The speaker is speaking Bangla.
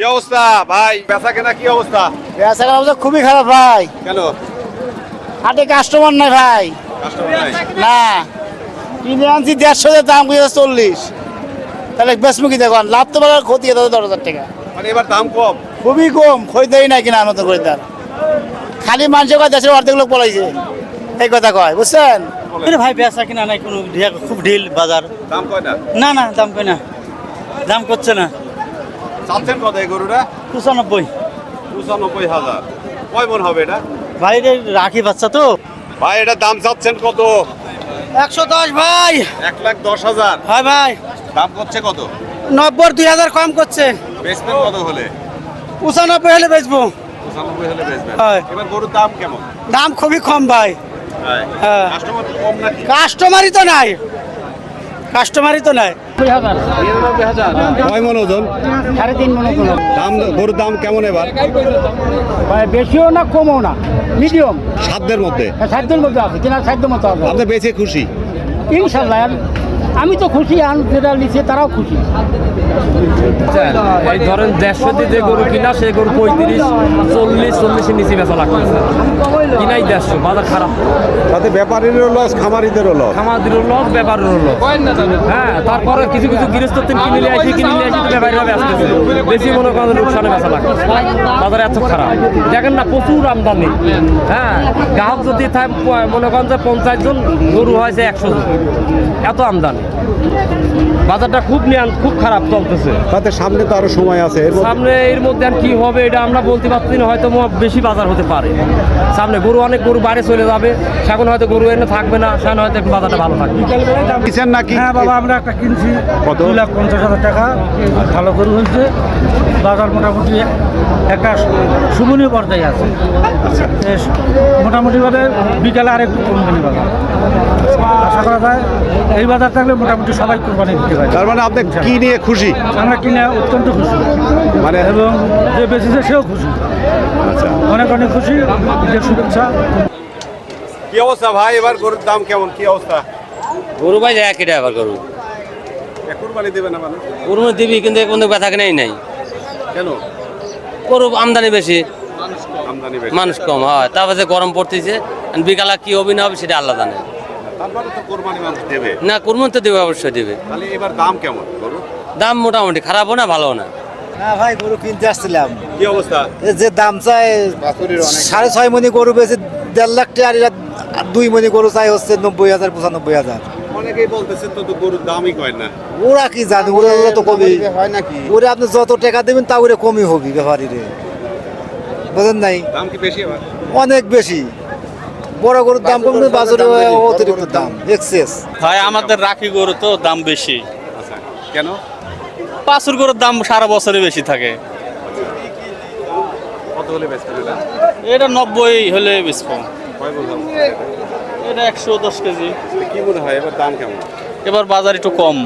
কি অবস্থা? ভাই বেচা কেনা কি অবস্থা? বেচা কেনা অবস্থা খুবই খারাপ ভাই। কেন? হাটে কাস্টমার নাই ভাই। কাস্টমার নাই? না। কিনে আনছি দেড়শো দাম বুঝে চল্লিশ। তাহলে বেসমুখী দেখুন লাভ তো পারে ক্ষতি দশ হাজার টাকা। মানে এবার দাম কম? খুবই কম খরিদারি নাই কিনা নতুন খরিদার খালি মানুষের কয় দেশের অর্ধেক লোক পলাইছে। এই কথা কয় বুঝছেন? ভাই বেচা কিনা নাই কোনো খুব ঢিল বাজার। দাম কয় না? না না দাম কই না। দাম করছে না। চাচ্ছেন কত এই গরুটা? পঁচানব্বই। পঁচানব্বই হাজার। কয় মন হবে এটা? ভাই রে রাখি বাচ্চা তো। ভাই এটা দাম চাচ্ছেন কত? একশো দশ ভাই। এক লাখ দশ হাজার। হয় ভাই। দাম করছে কত? নব্বই দুই হাজার কম করছে। বেচবেন কত হলে? পঁচানব্বই হলে বেচবো। পঁচানব্বই হলে বেচবেন। এবার গরুর দাম কেমন? দাম খুবই কম ভাই। হ্যাঁ। কাস্টমার কম নাকি? কাস্টমারই তো নাই। কাস্টমারই তো নাই। কয় মন ওজন? সাড়ে তিন মনে দাম গরুর দাম কেমন এবার? বেশিও না কমও না। মিডিয়াম। সাধ্যের মধ্যে। সাধ্যের মধ্যে আছে কিনা সাধ্য মতো আছে। আপনি বেঁচে খুশি? ইনশাল্লাহ আমি তো খুশি আন যেটা নিচ্ছে তারাও খুশি। এই ধরেন দেড়শো দিয়ে যে গরু কিনা সেই গরু পঁয়ত্রিশ চল্লিশ চল্লিশের নিচে বেচা লাগতেছে কিনাই দেড়শো বাজার খারাপ। তাতে ব্যাপারীরও লস খামারিদেরও লস খামাদের লস ব্যাপারের লস হ্যাঁ তারপরে কিছু কিছু গৃহস্থ কিনে নিয়ে আসি কিনে নিয়ে আসি ব্যাপারীরা ব্যস্তেছে বেশি মনে করেন লোকসানে বেচা লাগতেছে বাজার এত খারাপ। দেখেন না প্রচুর আমদানি। হ্যাঁ গ্রাহক যদি থাকে মনে করেন যে পঞ্চাশ জন গরু হয় হয়েছে একশো জন। এত আমদানি। বাজারটা খুব নিয়ান খুব খারাপ চলতেছে। তাতে সামনে তো আরও সময় আছে সামনে এর মধ্যে আর কি হবে এটা আমরা বলতে পারছি না হয়তো বেশি বাজার হতে পারে। সামনে গরু অনেক গরু বাইরে চলে যাবে সেখন হয়তো গরু এনে থাকবে না সেখানে হয়তো একটু বাজারটা ভালো থাকবে। কিছেন নাকি? হ্যাঁ বাবা আমরা একটা কিনছি কত? লাখ পঞ্চাশ হাজার টাকা ভালো গরু হয়েছে। বাজার মোটামুটি একটা শুভনীয় পর্যায়ে আছে। মোটামুটিভাবে বিকালে আরেকটু কমবে না বাজার। আশা করা যায় এই বাজার থাকলে মোটামুটি সবাই কোরবানি দিতে পারে। তার মানে আপনি কি নিয়ে খুশি? আমরা কিনে অত্যন্ত খুশি। মানে এবং যে বেঁচেছে সেও খুশি। অনেক অনেক খুশি ঈদের শুভেচ্ছা। কি অবস্থা ভাই? এবার গরুর দাম কেমন? কি অবস্থা? গরু ভাই যায় কেটে আবার গরু। কুরবানি দেবে না মানুষ? গরু দিবি কিন্তু কোনো ব্যথা নেই নাই। কেন? গরু আমদানি বেশি। মানুষ কম। হয়। তারপর যে গরম পড়তেছে বিকালে কি হবে না হবে সেটা আল্লাহ জানে না কোরবানি তো দেবে অবশ্যই দেবে। এবার দাম কেমন দাম মোটামুটি খারাপও না ভালো না। হ্যাঁ ভাই গরু কিনতে আসছিলাম। কি অবস্থা? যে দাম চাই সাড়ে ছয় মনি গরু বেশি দেড় লাখ টাকা আর দুই মনি গরু চাই হচ্ছে নব্বই হাজার পঁচানব্বই হাজার। অনেকেই বলতেছে তো তো গরুর দামই কয় না। ওরা কি জানে? ওরা ওরা তো কমই। হয় নাকি? ওরা আপনি যত টাকা দেবেন তা ওরা কমই হবে ব্যাপারীরে। বুঝেন নাই? দাম কি বেশি অনেক বেশি। বড় গরুর দাম কমবে বাজারে অতিরিক্ত দাম এক্সেস ভাই আমাদের রাখি গরু তো দাম বেশি। আচ্ছা কেন? পাঁচুর গরুর দাম সারা বছরে বেশি থাকে। এটা নব্বই হলে বেচবো। কয় বছর এটা একশো দশ কেজি। কি মনে হয় এবার দাম কেমন? এবার বাজার একটু কম।